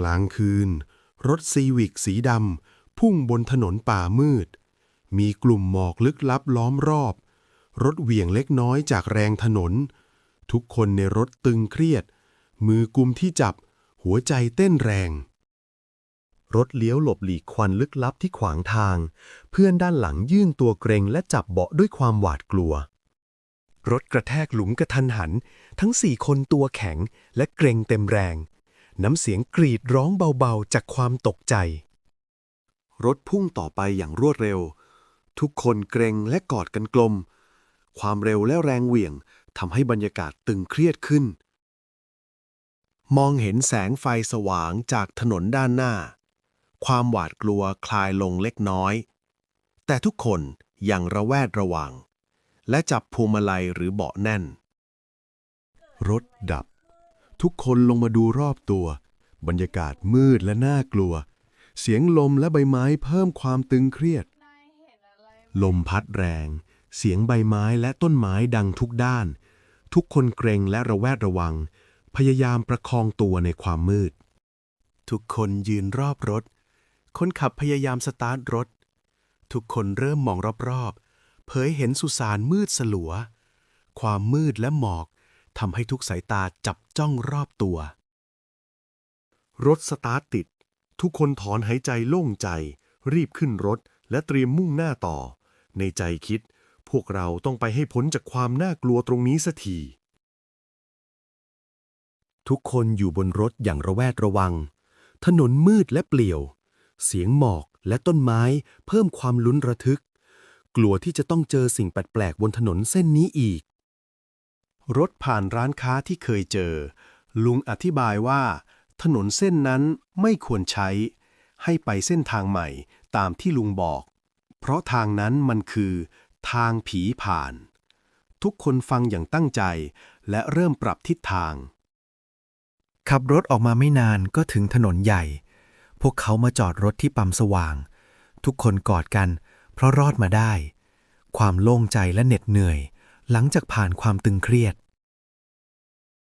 กลางคืน รถซีวิกสีดำพุ่งบนถนนป่ามืด มีกลุ่มหมอกลึกลับล้อมรอบ รถเหวี่ยงเล็กน้อยจากแรงถนน ทุกคนในรถตึงเครียด มือกุมที่จับ หัวใจเต้นแรง รถเลี้ยวหลบหลีกควันลึกลับที่ขวางทาง เพื่อนด้านหลังยื่นตัวเกรงและจับเบาะด้วยความหวาดกลัวรถกระแทกหลุมกระทันหัน ทั้งสี่คนตัวแข็งและเกรงเต็มแรง น้ำเสียงกรีดร้องเบาๆจากความตกใจ รถพุ่งต่อไปอย่างรวดเร็ว ทุกคนเกรงและกอดกันกลม ความเร็วและแรงเหวี่ยงทำให้บรรยากาศตึงเครียดขึ้น มองเห็นแสงไฟสว่างจากถนนด้านหน้า ความหวาดกลัวคลายลงเล็กน้อย แต่ทุกคนยังระแวดระวัง และจับพวงมาลัยหรือเบาะแน่น รถดับ ทุกคนลงมาดูรอบตัว บรรยากาศมืดและน่ากลัว เสียงลมและใบไม้เพิ่มความตึงเครียด ลมพัดแรง เสียงใบไม้และต้นไม้ดังทุกด้าน ทุกคนเกรงและระแวดระวัง พยายามประคองตัวในความมืด ทุกคนยืนรอบรถ คนขับพยายามสตาร์ทรถ ทุกคนเริ่มมองรอบๆ เผยเห็นสุสานมืดสลัว ความมืดและหมอก ทำให้ทุกสายตาจับจ้องรอบตัว รถสตาร์ทติด ทุกคนถอนหายใจโล่งใจ รีบขึ้นรถและเตรียมมุ่งหน้าต่อ ในใจคิด พวกเราต้องไปให้พ้นจากความน่ากลัวตรงนี้สักที ทุกคนอยู่บนรถอย่างระแวดระวัง ถนนมืดและเปลี่ยว เสียงหมอกและต้นไม้เพิ่มความลุ้นระทึก กลัวที่จะต้องเจอสิ่งแปลกๆบนถนนเส้นนี้อีก รถผ่านร้านค้าที่เคยเจอ ลุงอธิบายว่า ถนนเส้นนั้นไม่ควรใช้ ให้ไปเส้นทางใหม่ตามที่ลุงบอก เพราะทางนั้นมันคือ ทางผีผ่าน ทุกคนฟังอย่างตั้งใจ และเริ่มปรับทิศทาง ขับรถออกมาไม่นานก็ถึงถนนใหญ่ พวกเขามาจอดรถที่ปั๊มสว่าง ทุกคนกอดกัน เพราะรอดมาได้ ความโล่งใจและเหน็ดเหนื่อยหลังจากผ่านความตึงเครียด